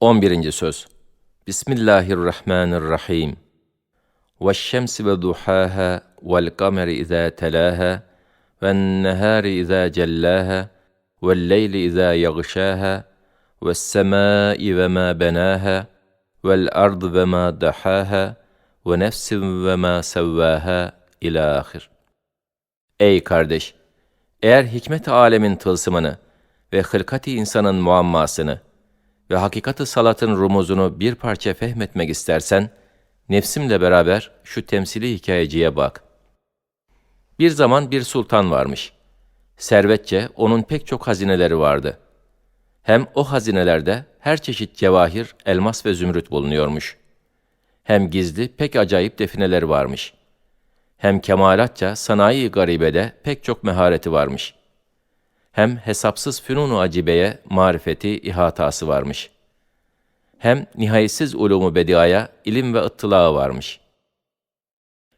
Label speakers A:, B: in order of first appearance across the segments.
A: 11. Söz Bismillahirrahmanirrahim. وَالشَّمْسِ وَضُحَاهَا وَالْقَمَرِ إِذَا تَلَاهَا وَالنَّهَارِ إِذَا جَلَّاهَا وَاللَّيْلِ إِذَا يَغْشَاهَا وَالسَّمَاءِ وَمَا بَنَاهَا وَالْأَرْضِ وَمَا دَحَاهَا وَنَفْسٍ وَمَا سَوَّاهَا İlâ ahir. Ey kardeş! Eğer hikmet alemin tılsımını ve hılkat-ı insanın muammasını ve hakikat-ı salatın rumuzunu bir parça fehmetmek istersen, nefsimle beraber şu temsili hikayeciye bak. Bir zaman bir sultan varmış. Servetçe onun pek çok hazineleri vardı. Hem o hazinelerde her çeşit cevahir, elmas ve zümrüt bulunuyormuş. Hem gizli pek acayip defineleri varmış. Hem kemalatça sanayi garibede pek çok mehareti varmış. Hem hesapsız fünunu acibeye marifeti, ihatası varmış. Hem nihayetsiz ulumu bediaya ilim ve ıttılağı varmış.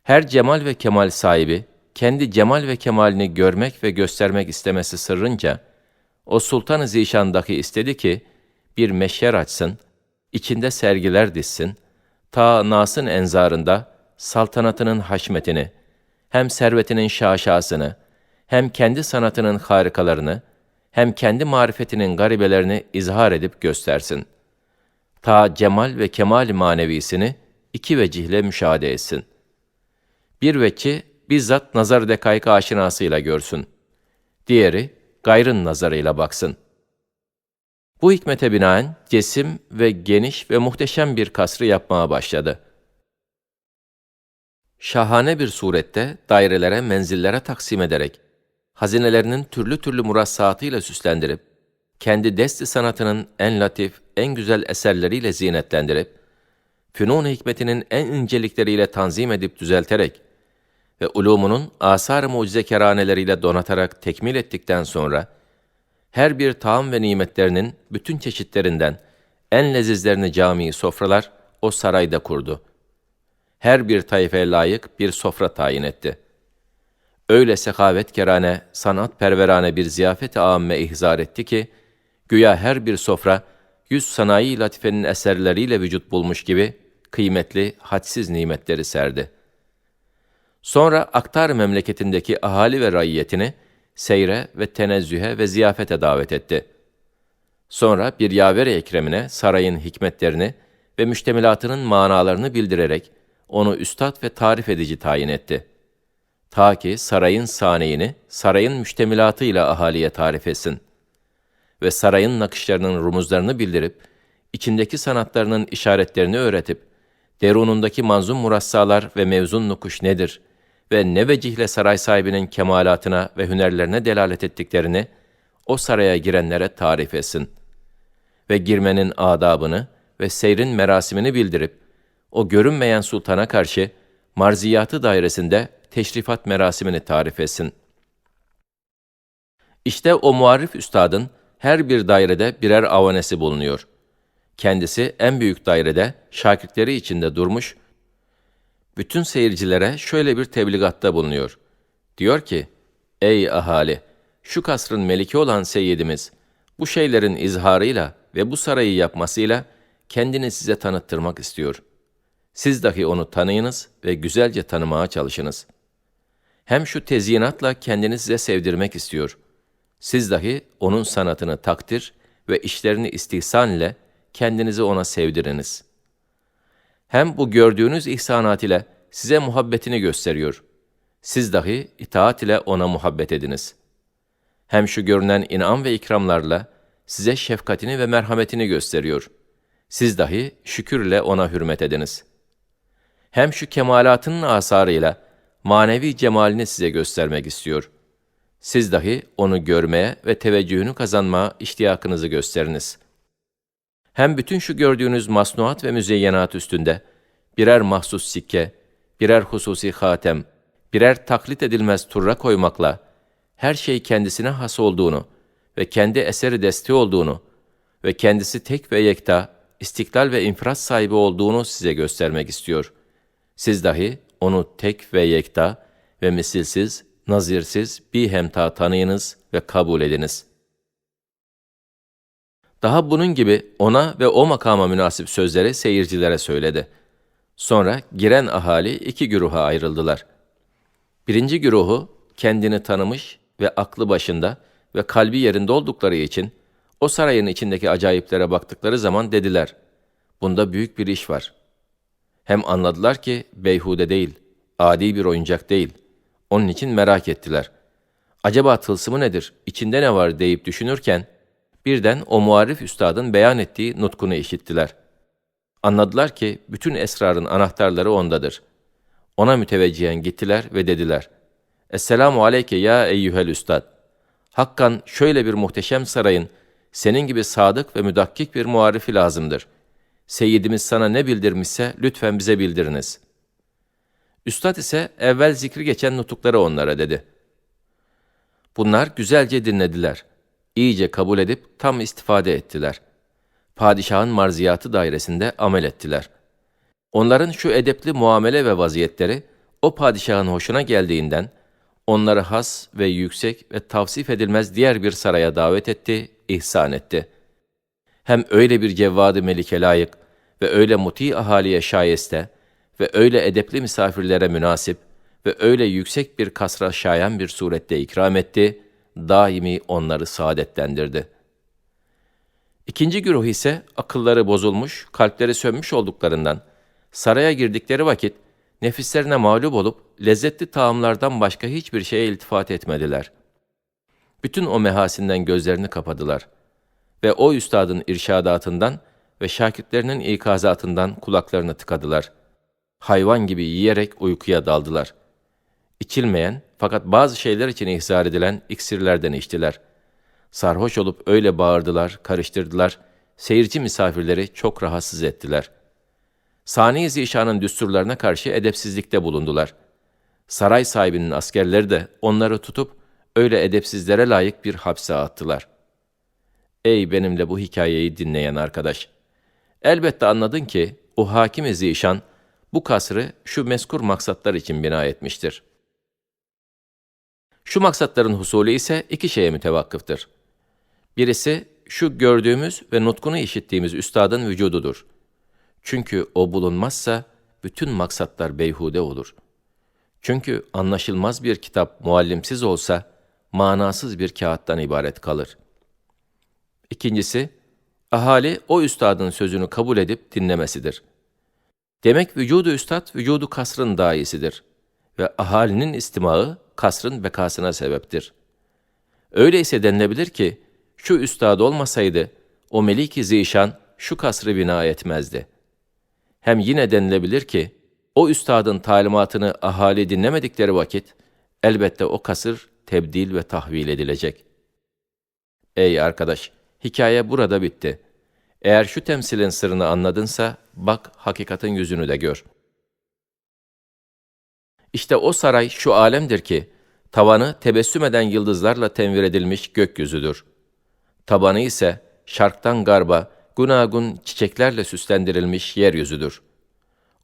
A: Her cemal ve kemal sahibi, kendi cemal ve kemalini görmek ve göstermek istemesi sırrınca, o Sultan-ı Zişan'daki istedi ki, bir meşyer açsın, içinde sergiler dizsin, ta Nas'ın enzarında saltanatının haşmetini, hem servetinin şaşasını, hem kendi sanatının harikalarını, hem kendi marifetinin garibelerini izhar edip göstersin. Ta cemal ve kemal manevisini iki vecihle müşahede etsin. Bir vecci bizzat nazar dekayık aşinasıyla görsün. Diğeri gayrın nazarıyla baksın. Bu hikmete binaen cesim ve geniş ve muhteşem bir kasrı yapmaya başladı. Şahane bir surette dairelere, menzillere taksim ederek, hazinelerinin türlü türlü murassaatıyla süslendirip, kendi desti sanatının en latif, en güzel eserleriyle zinetlendirip, fünun hikmetinin en incelikleriyle tanzim edip düzelterek ve ulumunun asar-ı mucizekeraneleriyle donatarak tekmil ettikten sonra, her bir taam ve nimetlerinin bütün çeşitlerinden en lezizlerini cami sofralar o sarayda kurdu. Her bir tayfaya layık bir sofra tayin etti. Öyle sehavetkerane, sanat perverane bir ziyafet-i âmme ihzar etti ki, güya her bir sofra, yüz sanayi latifenin eserleriyle vücut bulmuş gibi, kıymetli, hadsiz nimetleri serdi. Sonra aktar memleketindeki ahali ve raiyetini, seyre ve tenezzühe ve ziyafete davet etti. Sonra bir yaver-i ekremine sarayın hikmetlerini ve müştemilatının manalarını bildirerek onu üstad ve tarif edici tayin etti. Ta ki sarayın saneyini sarayın müştemilatıyla ahaliye tarif etsin ve sarayın nakışlarının rumuzlarını bildirip, içindeki sanatlarının işaretlerini öğretip, derunundaki manzum murassalar ve mevzun nukuş nedir ve ne vecihle saray sahibinin kemalatına ve hünerlerine delalet ettiklerini o saraya girenlere tarif etsin. Ve girmenin adabını ve seyrin merasimini bildirip, o görünmeyen sultana karşı marziyatı dairesinde teşrifat merasimini tarif etsin. İşte o muarif üstadın her bir dairede birer avanesi bulunuyor. Kendisi en büyük dairede şakirtleri içinde durmuş, bütün seyircilere şöyle bir tebligatta bulunuyor. Diyor ki, Ey ahali! Şu kasrın meliki olan seyyidimiz, bu şeylerin izharıyla ve bu sarayı yapmasıyla kendini size tanıttırmak istiyor. Siz dahi onu tanıyınız ve güzelce tanımaya çalışınız. Hem şu tezyinatla kendini size sevdirmek istiyor. Siz dahi onun sanatını takdir ve işlerini istihsan ile kendinizi ona sevdiriniz. Hem bu gördüğünüz ihsanat ile size muhabbetini gösteriyor. Siz dahi itaat ile ona muhabbet ediniz. Hem şu görünen inam ve ikramlarla size şefkatini ve merhametini gösteriyor. Siz dahi şükürle ona hürmet ediniz.'' hem şu kemalatının asarıyla manevi cemalini size göstermek istiyor. Siz dahi onu görmeye ve teveccühünü kazanmaya iştiyakınızı gösteriniz. Hem bütün şu gördüğünüz masnuat ve müzeyyenat üstünde birer mahsus sikke, birer hususi hatem, birer taklit edilmez turra koymakla her şey kendisine has olduğunu ve kendi eseri desti olduğunu ve kendisi tek ve yekta, istiklal ve infrat sahibi olduğunu size göstermek istiyor. Siz dahi onu tek ve yekta ve misilsiz, nazirsiz bir hemta tanıyınız ve kabul ediniz. Daha bunun gibi ona ve o makama münasip sözleri seyircilere söyledi. Sonra giren ahali iki güruha ayrıldılar. Birinci güruhu kendini tanımış ve aklı başında ve kalbi yerinde oldukları için o sarayın içindeki acayiplere baktıkları zaman dediler, bunda büyük bir iş var. Hem anladılar ki beyhude değil, adi bir oyuncak değil. Onun için merak ettiler. Acaba tılsımı nedir, içinde ne var deyip düşünürken, birden o muarif üstadın beyan ettiği nutkunu işittiler. Anladılar ki bütün esrarın anahtarları ondadır. Ona müteveccihen gittiler ve dediler, Esselamu aleyke ya eyyühel üstad. Hakkan şöyle bir muhteşem sarayın, senin gibi sadık ve müdakkik bir muarifi lazımdır. Seyyidimiz sana ne bildirmişse lütfen bize bildiriniz. Üstad ise evvel zikri geçen nutukları onlara dedi. Bunlar güzelce dinlediler. İyice kabul edip tam istifade ettiler. Padişahın marziyatı dairesinde amel ettiler. Onların şu edepli muamele ve vaziyetleri, o padişahın hoşuna geldiğinden, onları has ve yüksek ve tavsif edilmez diğer bir saraya davet etti, ihsan etti. Hem öyle bir cevvadı melike layık ve öyle muti ahaliye şayeste ve öyle edepli misafirlere münasip ve öyle yüksek bir kasra şayan bir surette ikram etti, daimi onları saadetlendirdi. İkinci güruh ise akılları bozulmuş, kalpleri sönmüş olduklarından, saraya girdikleri vakit, nefislerine mağlup olup, lezzetli taamlardan başka hiçbir şeye iltifat etmediler. Bütün o mehasinden gözlerini kapadılar ve o üstadın irşadatından ve şakirtlerinin ikazatından kulaklarını tıkadılar. Hayvan gibi yiyerek uykuya daldılar. İçilmeyen fakat bazı şeyler için ihzar edilen iksirlerden içtiler. Sarhoş olup öyle bağırdılar, karıştırdılar, seyirci misafirleri çok rahatsız ettiler. Sani Zişan'ın düsturlarına karşı edepsizlikte bulundular. Saray sahibinin askerleri de onları tutup öyle edepsizlere layık bir hapse attılar. Ey benimle bu hikayeyi dinleyen arkadaş! Elbette anladın ki o hakim Zişan bu kasrı şu meskur maksatlar için bina etmiştir. Şu maksatların husulü ise iki şeye mütevakkıftır. Birisi şu gördüğümüz ve nutkunu işittiğimiz üstadın vücududur. Çünkü o bulunmazsa bütün maksatlar beyhude olur. Çünkü anlaşılmaz bir kitap muallimsiz olsa manasız bir kağıttan ibaret kalır. İkincisi, ahali o üstadın sözünü kabul edip dinlemesidir. Demek vücudu üstad, vücudu kasrın daisidir ve ahalinin istimağı kasrın bekasına sebeptir. Öyleyse denilebilir ki, şu üstad olmasaydı, o melik-i zişan şu kasrı bina etmezdi. Hem yine denilebilir ki, o üstadın talimatını ahali dinlemedikleri vakit, elbette o kasır tebdil ve tahvil edilecek. Ey arkadaş, hikaye burada bitti. Eğer şu temsilin sırrını anladınsa, bak hakikatin yüzünü de gör. İşte o saray şu alemdir ki, tavanı tebessüm eden yıldızlarla tenvir edilmiş gökyüzüdür. Tabanı ise şarktan garba, gunagun çiçeklerle süslendirilmiş yeryüzüdür.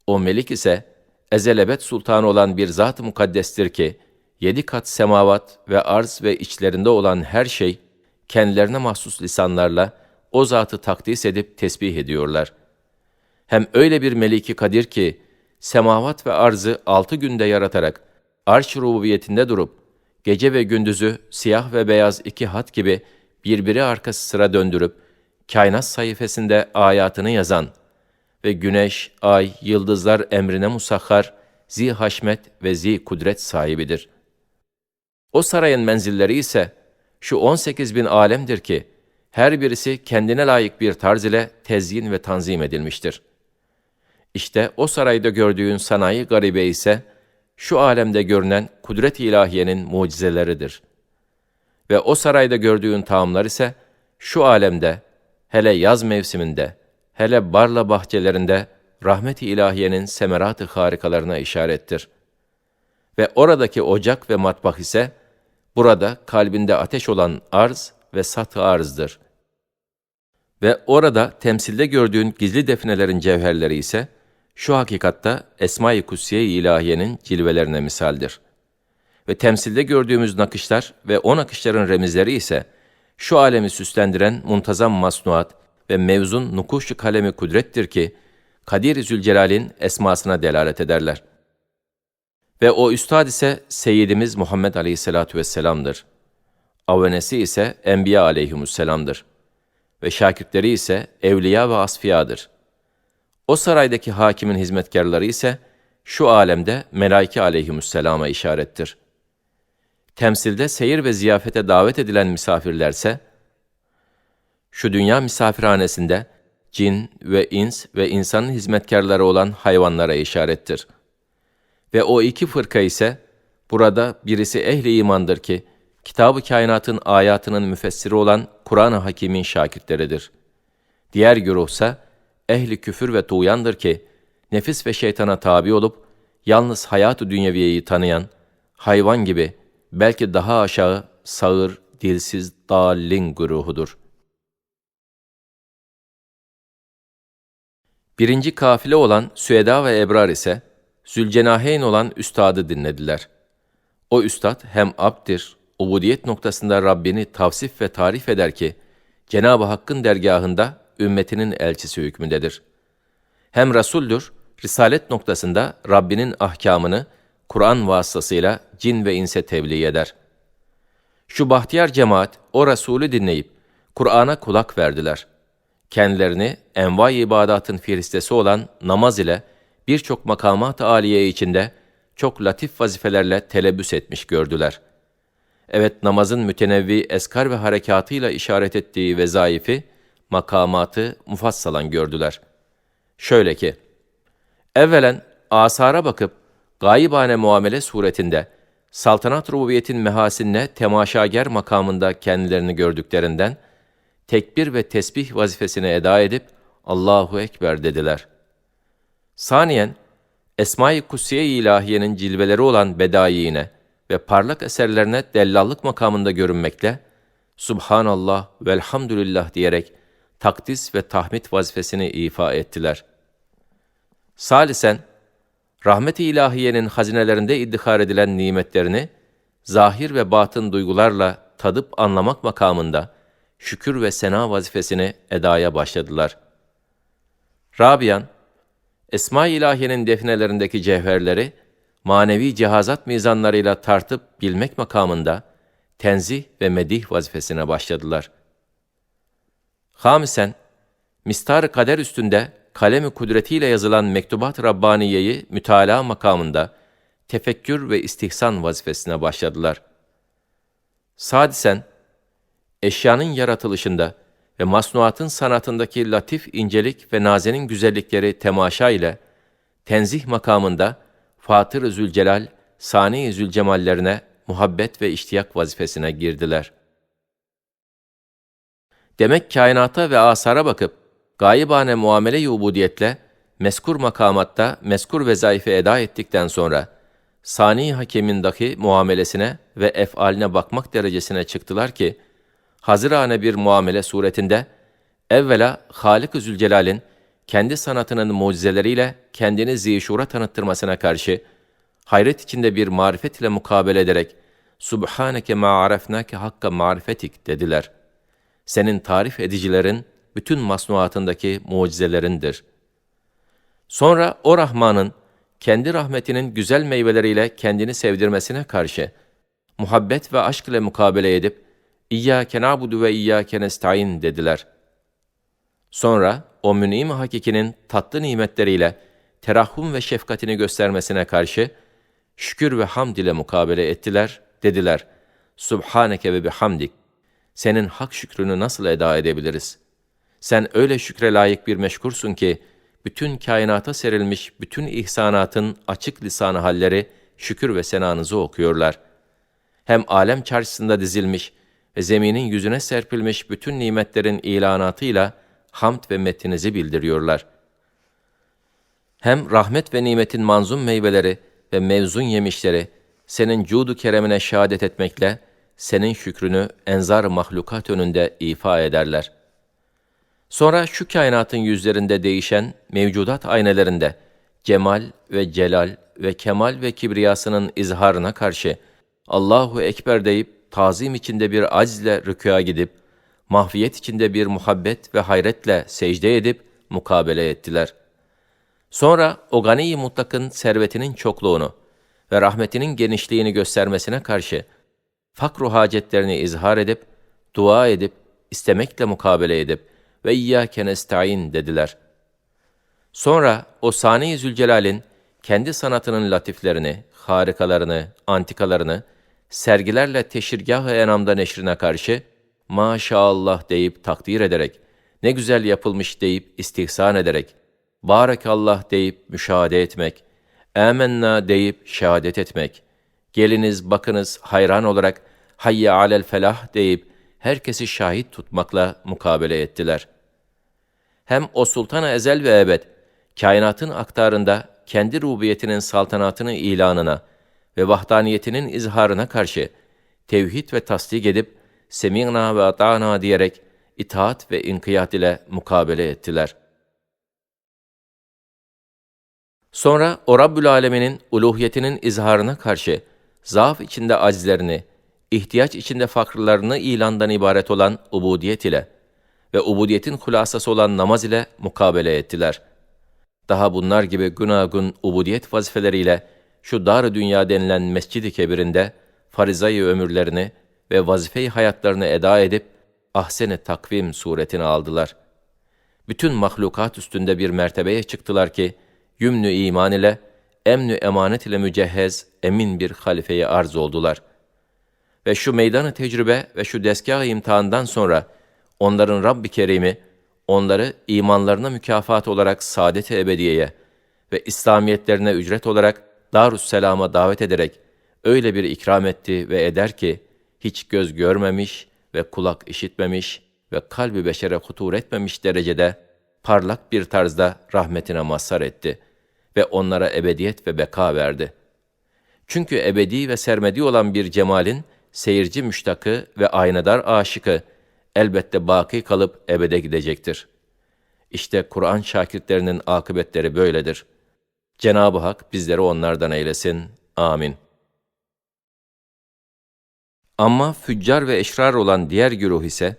A: O melik ise ezelebet sultanı olan bir zat-ı mukaddestir ki, yedi kat semavat ve arz ve içlerinde olan her şey, kendilerine mahsus lisanlarla o zatı takdis edip tesbih ediyorlar. Hem öyle bir meliki kadir ki, semavat ve arzı altı günde yaratarak, arş rububiyetinde durup, gece ve gündüzü siyah ve beyaz iki hat gibi birbiri arkası sıra döndürüp, kainat sayfasında ayatını yazan ve güneş, ay, yıldızlar emrine musahhar, zi haşmet ve zi kudret sahibidir. O sarayın menzilleri ise şu 18 bin alemdir ki, her birisi kendine layık bir tarz ile tezyin ve tanzim edilmiştir. İşte o sarayda gördüğün sanayi garibe ise, şu alemde görünen kudret-i ilahiyenin mucizeleridir. Ve o sarayda gördüğün taamlar ise, şu alemde, hele yaz mevsiminde, hele barla bahçelerinde, rahmet-i ilahiyenin semerat-ı harikalarına işarettir. Ve oradaki ocak ve matbah ise, burada kalbinde ateş olan arz ve sat arzdır. Ve orada temsilde gördüğün gizli defnelerin cevherleri ise, şu hakikatta Esma-i İlahiye'nin cilvelerine misaldir. Ve temsilde gördüğümüz nakışlar ve o nakışların remizleri ise, şu alemi süslendiren muntazam masnuat ve mevzun nukuşu kalemi kudrettir ki, Kadir-i Zülcelal'in esmasına delalet ederler. Ve o üstad ise Seyyidimiz Muhammed Aleyhisselatü Vesselam'dır. Avenesi ise Enbiya Aleyhimusselam'dır. Ve şakirtleri ise Evliya ve Asfiyadır. O saraydaki hakimin hizmetkarları ise şu alemde Melaike Aleyhimusselam'a işarettir. Temsilde seyir ve ziyafete davet edilen misafirlerse, şu dünya misafirhanesinde cin ve ins ve insanın hizmetkarları olan hayvanlara işarettir. Ve o iki fırka ise, burada birisi ehli imandır ki, kitab-ı kainatın ayatının müfessiri olan Kur'an-ı Hakîm'in şakitleridir. Diğer güruhsa, ehli küfür ve tuğyandır ki, nefis ve şeytana tabi olup, yalnız hayat-ı dünyeviyeyi tanıyan, hayvan gibi, belki daha aşağı, sağır, dilsiz, dallin güruhudur.'' Birinci kafile olan Süeda ve Ebrar ise Zülcenaheyn olan üstadı dinlediler. O üstad hem abdir, ubudiyet noktasında Rabbini tavsif ve tarif eder ki, Cenab-ı Hakk'ın dergahında ümmetinin elçisi hükmündedir. Hem Resul'dür, risalet noktasında Rabbinin ahkamını Kur'an vasıtasıyla cin ve inse tebliğ eder. Şu bahtiyar cemaat o Resulü dinleyip Kur'an'a kulak verdiler.'' kendilerini envai ibadatın firistesi olan namaz ile birçok makamat-ı aliye içinde çok latif vazifelerle telebbüs etmiş gördüler. Evet namazın mütenevvi eskar ve harekatıyla işaret ettiği vezaifi, makamatı mufassalan gördüler. Şöyle ki, evvelen asara bakıp gayibane muamele suretinde saltanat rububiyetin mehasinne temaşager makamında kendilerini gördüklerinden tekbir ve tesbih vazifesini eda edip Allahu Ekber dediler. Saniyen, Esma-i Kutsiye ilahiyenin cilveleri olan bedayine ve parlak eserlerine dellallık makamında görünmekle, Subhanallah velhamdülillah diyerek takdis ve tahmid vazifesini ifa ettiler. Salisen, rahmet-i ilahiyenin hazinelerinde iddihar edilen nimetlerini, zahir ve batın duygularla tadıp anlamak makamında, şükür ve sena vazifesini edaya başladılar. Rabian, Esma-i İlahiye'nin defnelerindeki cevherleri, manevi cihazat mizanlarıyla tartıp bilmek makamında, tenzih ve medih vazifesine başladılar. Hamisen, mistar kader üstünde kalemi kudretiyle yazılan mektubat Rabbaniye'yi mütalaa makamında, tefekkür ve istihsan vazifesine başladılar. Sadisen, eşyanın yaratılışında ve masnuatın sanatındaki latif incelik ve nazenin güzellikleri temaşa ile, tenzih makamında Fatır-ı Zülcelal, Sani-i Zülcemallerine muhabbet ve iştiyak vazifesine girdiler. Demek kainata ve asara bakıp, gayibane muamele-i ubudiyetle, meskur makamatta meskur vezaife eda ettikten sonra, Sani Hakem'indeki muamelesine ve efaline bakmak derecesine çıktılar ki, hazırane bir muamele suretinde, evvela Halik-ı Zülcelal'in kendi sanatının mucizeleriyle kendini zişura tanıttırmasına karşı, hayret içinde bir marifet ile mukabele ederek, Subhaneke ma arefnake hakka marifetik dediler. Senin tarif edicilerin bütün masnuatındaki mucizelerindir. Sonra o Rahman'ın kendi rahmetinin güzel meyveleriyle kendini sevdirmesine karşı, muhabbet ve aşk ile mukabele edip, İyyâke nâbudu ve iyyâke nestaîn dediler. Sonra o mün'im hakikinin tatlı nimetleriyle terahhum ve şefkatini göstermesine karşı şükür ve hamd ile mukabele ettiler, dediler. Subhaneke ve bihamdik. Senin hak şükrünü nasıl eda edebiliriz? Sen öyle şükre layık bir meşkursun ki, bütün kainata serilmiş bütün ihsanatın açık lisanı halleri şükür ve senanızı okuyorlar. Hem alem çarşısında dizilmiş, zeminin yüzüne serpilmiş bütün nimetlerin ilanatıyla hamd ve metinizi bildiriyorlar. Hem rahmet ve nimetin manzum meyveleri ve mevzun yemişleri senin cudu keremine şehadet etmekle senin şükrünü enzar mahlukat önünde ifa ederler. Sonra şu kainatın yüzlerinde değişen mevcudat aynelerinde cemal ve celal ve kemal ve kibriyasının izharına karşı Allahu Ekber deyip tazim içinde bir aczle rükûa gidip, mahfiyet içinde bir muhabbet ve hayretle secde edip mukabele ettiler. Sonra o gani mutlakın servetinin çokluğunu ve rahmetinin genişliğini göstermesine karşı fakru hacetlerini izhar edip, dua edip, istemekle mukabele edip ve iyyâke nestaîn dediler. Sonra o Sani Zülcelal'in kendi sanatının latiflerini, harikalarını, antikalarını sergilerle teşirgah-ı enamda neşrine karşı maşallah deyip takdir ederek, ne güzel yapılmış deyip istihsan ederek, barakallah deyip müşahede etmek, amenna deyip şehadet etmek, geliniz bakınız hayran olarak hayye alel felah deyip herkesi şahit tutmakla mukabele ettiler. Hem o sultana ezel ve ebed, kainatın aktarında kendi rubiyetinin saltanatını ilanına ve vahdaniyetinin izharına karşı tevhid ve tasdik edip semina ve ata'na diyerek itaat ve inkiyat ile mukabele ettiler. Sonra o Rabbül Alemin'in uluhiyetinin izharına karşı zaaf içinde acizlerini, ihtiyaç içinde fakrlarını ilandan ibaret olan ubudiyet ile ve ubudiyetin hulasası olan namaz ile mukabele ettiler. Daha bunlar gibi günagun ubudiyet vazifeleriyle şu dar dünya denilen mescid-i kebirinde farizayı ömürlerini ve vazife hayatlarını eda edip ahsen-i takvim suretini aldılar. Bütün mahlukat üstünde bir mertebeye çıktılar ki, yümnü iman ile, emnü emanet ile mücehhez, emin bir halifeye arz oldular. Ve şu meydanı tecrübe ve şu deskâh imtihandan sonra, onların Rabbi Kerim'i, onları imanlarına mükafat olarak saadet-i ebediyeye ve İslamiyetlerine ücret olarak Darüsselam'a davet ederek öyle bir ikram etti ve eder ki, hiç göz görmemiş ve kulak işitmemiş ve kalbi beşere hutur etmemiş derecede parlak bir tarzda rahmetine mazhar etti ve onlara ebediyet ve beka verdi. Çünkü ebedi ve sermedi olan bir cemalin seyirci müştakı ve aynadar aşıkı elbette baki kalıp ebede gidecektir. İşte Kur'an şakirtlerinin akıbetleri böyledir. Cenab-ı Hak bizleri onlardan eylesin. Amin. Ama füccar ve eşrar olan diğer güruh ise,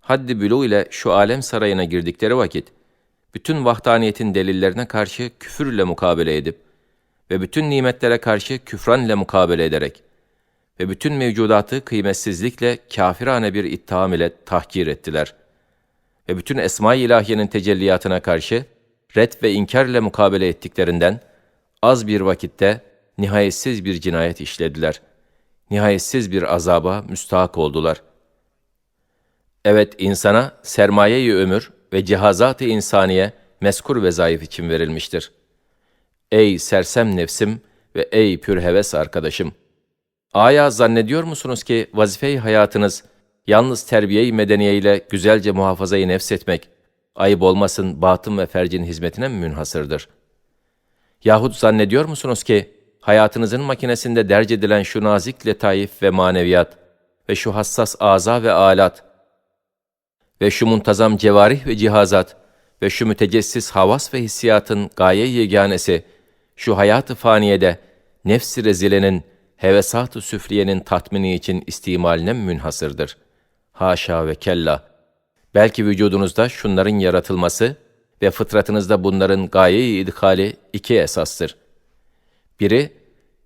A: haddi bülu ile şu alem sarayına girdikleri vakit, bütün vahdaniyetin delillerine karşı küfürle mukabele edip ve bütün nimetlere karşı küfranle mukabele ederek ve bütün mevcudatı kıymetsizlikle kafirane bir ittiham ile tahkir ettiler. Ve bütün esma-i ilahiyenin tecelliyatına karşı red ve inkarla mukabele ettiklerinden az bir vakitte nihayetsiz bir cinayet işlediler. Nihayetsiz bir azaba müstahak oldular. Evet insana sermaye-i ömür ve cihazat-ı insaniye meskur ve zayıf için verilmiştir. Ey sersem nefsim ve ey pür heves arkadaşım! Aya zannediyor musunuz ki vazife-i hayatınız yalnız terbiye-i medeniye ile güzelce muhafazayı nefsetmek, ayıp olmasın batın ve fercin hizmetine mi münhasırdır? Yahut zannediyor musunuz ki hayatınızın makinesinde derc edilen şu nazik letaif ve maneviyat ve şu hassas aza ve alat ve şu muntazam cevarih ve cihazat ve şu mütecessis havas ve hissiyatın gaye yeganesi, şu hayatı faniyede nefsi rezilenin, hevesat-ı süfriyenin tatmini için istimaline münhasırdır. Haşa ve kella. Belki vücudunuzda şunların yaratılması ve fıtratınızda bunların gaye-i idhali iki esastır. Biri,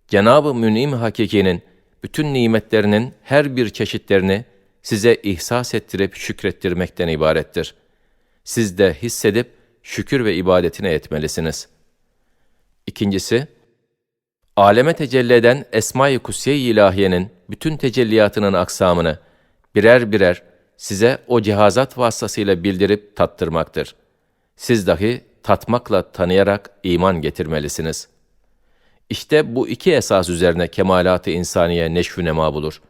A: Cenab-ı Münim Hakiki'nin bütün nimetlerinin her bir çeşitlerini size ihsas ettirip şükrettirmekten ibarettir. Siz de hissedip şükür ve ibadetine etmelisiniz. İkincisi, aleme tecelli eden Esma-i Kusiye-i İlahiye'nin bütün tecelliyatının aksamını birer birer size o cihazat vasıtasıyla bildirip tattırmaktır. Siz dahi tatmakla tanıyarak iman getirmelisiniz. İşte bu iki esas üzerine kemalat-ı insaniye neşvü nema bulur.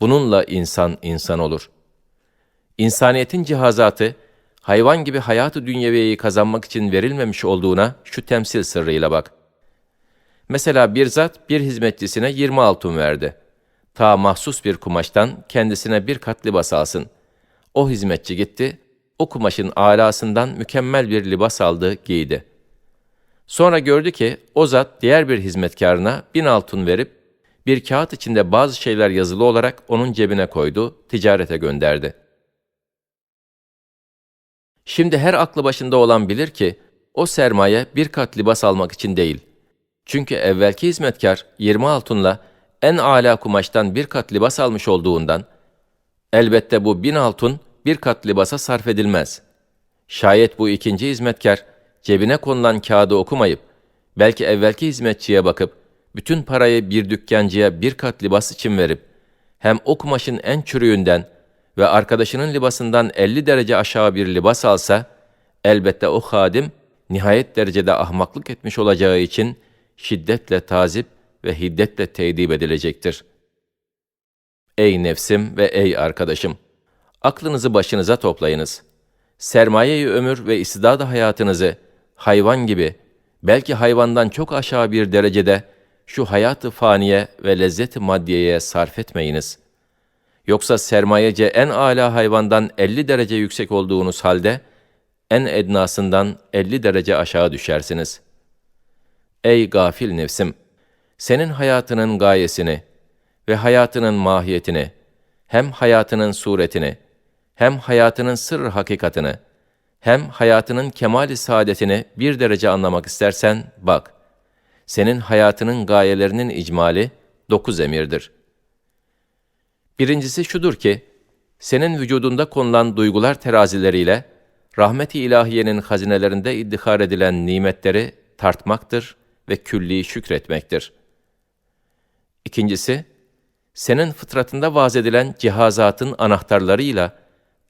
A: Bununla insan insan olur. İnsaniyetin cihazatı, hayvan gibi hayatı dünyeviyeyi kazanmak için verilmemiş olduğuna şu temsil sırrıyla bak. Mesela bir zat bir hizmetçisine 20 altın verdi. Ta mahsus bir kumaştan kendisine bir kat libas. O hizmetçi gitti, o kumaşın alasından mükemmel bir libas aldı, giydi. Sonra gördü ki o zat diğer bir hizmetkarına bin altın verip bir kağıt içinde bazı şeyler yazılı olarak onun cebine koydu, ticarete gönderdi. Şimdi her aklı başında olan bilir ki, o sermaye bir kat libas almak için değil. Çünkü evvelki hizmetkar 20 altınla en âlâ kumaştan bir kat libas almış olduğundan, elbette bu bin altın bir kat libasa sarf edilmez. Şayet bu ikinci hizmetkar cebine konulan kağıdı okumayıp, belki evvelki hizmetçiye bakıp, bütün parayı bir dükkancıya bir kat libas için verip, hem o kumaşın en çürüğünden ve arkadaşının libasından 50 derece aşağı bir libas alsa, elbette o hadim nihayet derecede ahmaklık etmiş olacağı için şiddetle tazip ve hiddetle tedip edilecektir. Ey nefsim ve ey arkadaşım! Aklınızı başınıza toplayınız. Sermayeyi ömür ve istidad hayatınızı hayvan gibi, belki hayvandan çok aşağı bir derecede şu hayatı faniye ve lezzet-i maddiyeye sarf etmeyiniz. Yoksa sermayece en âlâ hayvandan 50 derece yüksek olduğunuz halde, en ednasından 50 derece aşağı düşersiniz. Ey gafil nefsim! Senin hayatının gayesini ve hayatının mahiyetini, hem hayatının suretini, hem hayatının sır hakikatını, hem hayatının kemali saadetini bir derece anlamak istersen, bak, senin hayatının gayelerinin icmali dokuz emirdir. Birincisi şudur ki, senin vücudunda konulan duygular terazileriyle, rahmet-i ilahiyenin hazinelerinde iddihar edilen nimetleri tartmaktır ve külli şükretmektir. İkincisi, senin fıtratında vaz edilen cihazatın anahtarlarıyla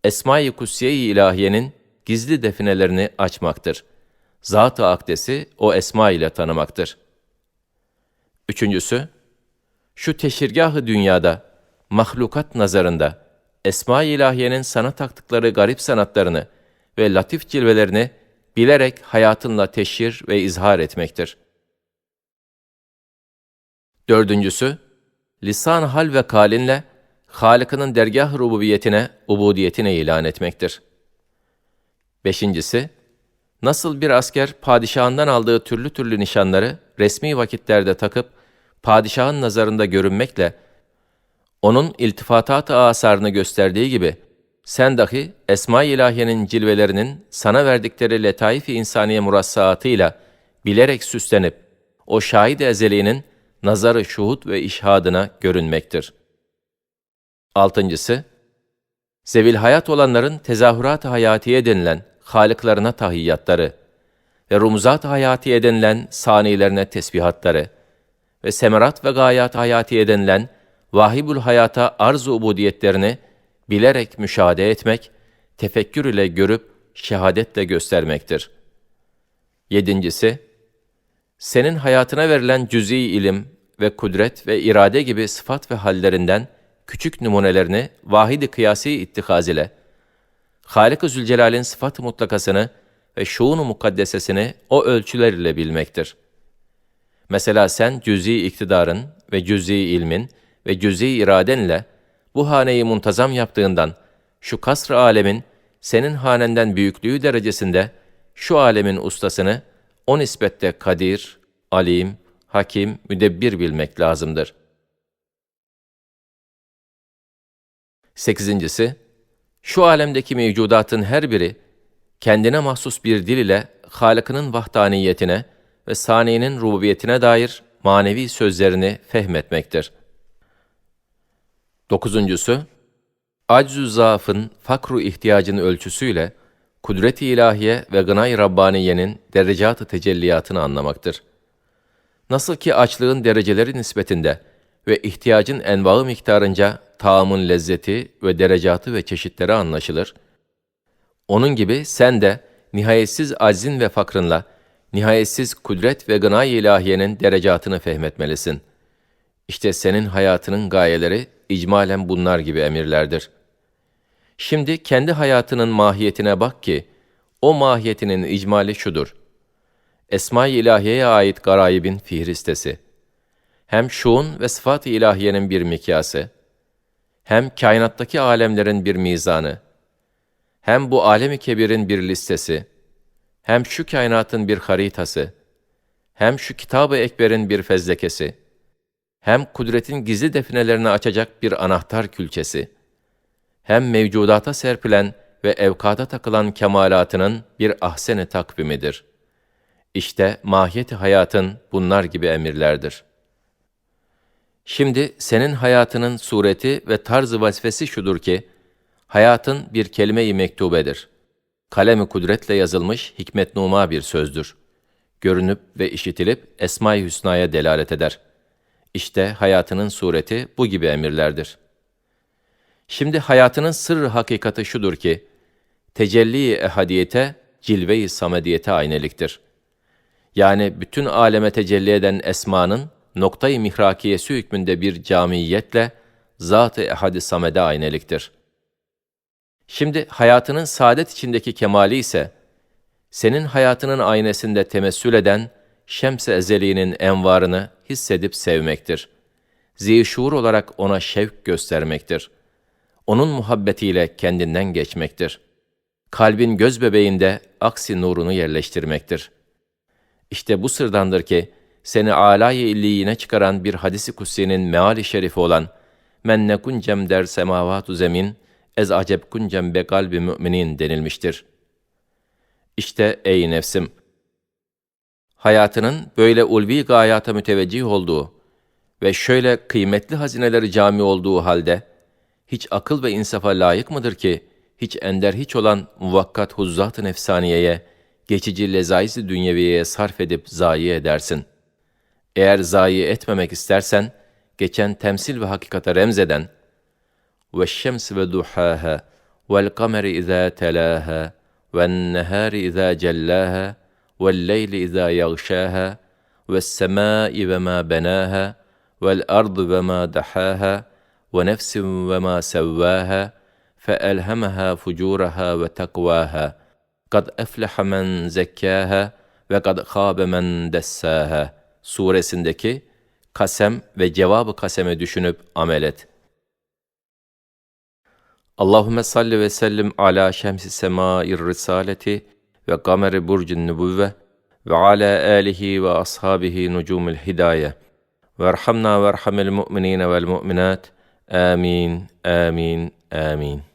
A: Esma-i Kutsiye-i İlahiye'nin gizli definelerini açmaktır. Zat-ı akdesi o esma ile tanımaktır. Üçüncüsü, şu teşirgahı dünyada, mahlukat nazarında, Esma-i İlahiye'nin sana taktıkları garip sanatlarını ve latif cilvelerini bilerek hayatınla teşhir ve izhar etmektir. Dördüncüsü, lisan hal ve kalinle Halık'ının dergah rububiyetine, ubudiyetine ilan etmektir. Beşincisi, nasıl bir asker padişahından aldığı türlü türlü nişanları resmi vakitlerde takıp, padişahın nazarında görünmekle, onun iltifatat-ı asarını gösterdiği gibi, sen dahi Esma-i İlahiye'nin cilvelerinin sana verdikleri letaif-i insaniye murassaatıyla bilerek süslenip, o şahit-i ezeliğinin nazarı şuhut ve işhadına görünmektir. Altıncısı, zevil hayat olanların tezahürat-ı hayatiye denilen halıklarına tahiyyatları ve rumuzat-ı hayatiye denilen sanilerine tesbihatları ve semerat ve gayat hayatiye denilen vahibül hayata arz-ı ubudiyetlerini bilerek müşahede etmek, tefekkür ile görüp şehadetle göstermektir. Yedincisi, senin hayatına verilen cüz'i ilim ve kudret ve irade gibi sıfat ve hallerinden küçük numunelerini vahidi kıyasi ittihaz ile, Halik-ı Zülcelal'in sıfat-ı mutlakasını ve şuun-u mukaddesesini o ölçüler ile bilmektir. Mesela sen cüz'i iktidarın ve cüz'i ilmin ve cüz'i iradenle bu haneyi muntazam yaptığından şu kasr alemin senin hanenden büyüklüğü derecesinde şu alemin ustasını o nispette kadir, alim, hakim, müdebbir bilmek lazımdır. Sekizincisi, şu alemdeki mevcudatın her biri kendine mahsus bir dil ile Halık'ının vahdaniyetine ve saniyenin rububiyetine dair manevi sözlerini fehmetmektir. Dokuzuncusu, acz-ü zaafın fakru ihtiyacın ölçüsüyle kudret-i ilahiye ve gınay Rabbaniye'nin derecat-ı tecelliyatını anlamaktır. Nasıl ki açlığın dereceleri nispetinde ve ihtiyacın envaı miktarınca taamın lezzeti ve derecatı ve çeşitleri anlaşılır, onun gibi sen de nihayetsiz aczin ve fakrınla, nihayetsiz kudret ve gınay ilahiyenin derecatını fehmetmelisin. İşte senin hayatının gayeleri icmalen bunlar gibi emirlerdir. Şimdi kendi hayatının mahiyetine bak ki, o mahiyetinin icmali şudur. Esma-i İlahiye'ye ait garayibin fihristesi. Hem şuun ve sıfat-ı ilahiyenin bir mikyası, hem kainattaki alemlerin bir mizanı, hem bu alemi kebirin bir listesi, hem şu kainatın bir haritası, hem şu kitab-ı ekberin bir fezlekesi, hem kudretin gizli definelerini açacak bir anahtar külçesi, hem mevcudata serpilen ve evkata takılan kemalatının bir ahseni takvimidir. İşte mahiyeti hayatın bunlar gibi emirlerdir. Şimdi senin hayatının sureti ve tarzı vazifesi şudur ki, hayatın bir kelime-i mektubedir. Kalemi kudretle yazılmış hikmet numa bir sözdür. Görünüp ve işitilip Esma-i Hüsna'ya delalet eder. İşte hayatının sureti bu gibi emirlerdir. Şimdi hayatının sırrı hakikati şudur ki, tecelli-i ehadiyete, cilve-i samediyete ayneliktir. Yani bütün aleme tecelli eden esmanın, noktayı mihrakiyesi hükmünde bir camiyetle, zat-ı ehad-i samede ayneliktir. Şimdi hayatının saadet içindeki kemali ise, senin hayatının aynesinde temessül eden, şems-i ezeliğinin envarını hissedip sevmektir. Zişur olarak ona şevk göstermektir.'' Onun muhabbetiyle kendinden geçmektir. Kalbin göz bebeğinde aksi nurunu yerleştirmektir. İşte bu sırdandır ki, seni âlâ-i illiyine çıkaran bir hadisi kutsi'nin meali şerifi olan men nekuncem der semavatu zemin ez acep kuncem be kalbi müminin denilmiştir. İşte ey nefsim, hayatının böyle ulvi gayata müteveccih olduğu ve şöyle kıymetli hazineleri cami olduğu halde, hiç akıl ve insafa layık mıdır ki, hiç ender hiç olan muvakkat huzzat-ı nefsaniyeye, geçici lezaiz-i dünyeviyeye sarf edip zayi edersin. Eğer zayi etmemek istersen, geçen temsil ve hakikata remzeden, وَالشَّمْسِ وَدُحَاهَا وَالْقَمَرِ إِذَا تَلَاهَا وَالنَّهَارِ إِذَا جَلَّاهَا وَاللَّيْلِ إِذَا يَغْشَاهَا وَالسَّمَاءِ وَمَا بَنَاهَا وَالْأَرْضِ وَمَا دَحَاهَا ونفس وما سواها فألهمها فجورها وتقواها قد أفلح من زكاها ve kad khâbe men dessâhe suresindeki kasem ve cevabı kaseme düşünüp amel et. Allahümme salli ve sellim ala şemsi semâir risaleti ve kameri burcun nübüvve ve ala alihi ve ashabihi nucumul hidaye. Ve erhamna ve erhamel mu'minine vel mu'minat. آمين آمين آمين.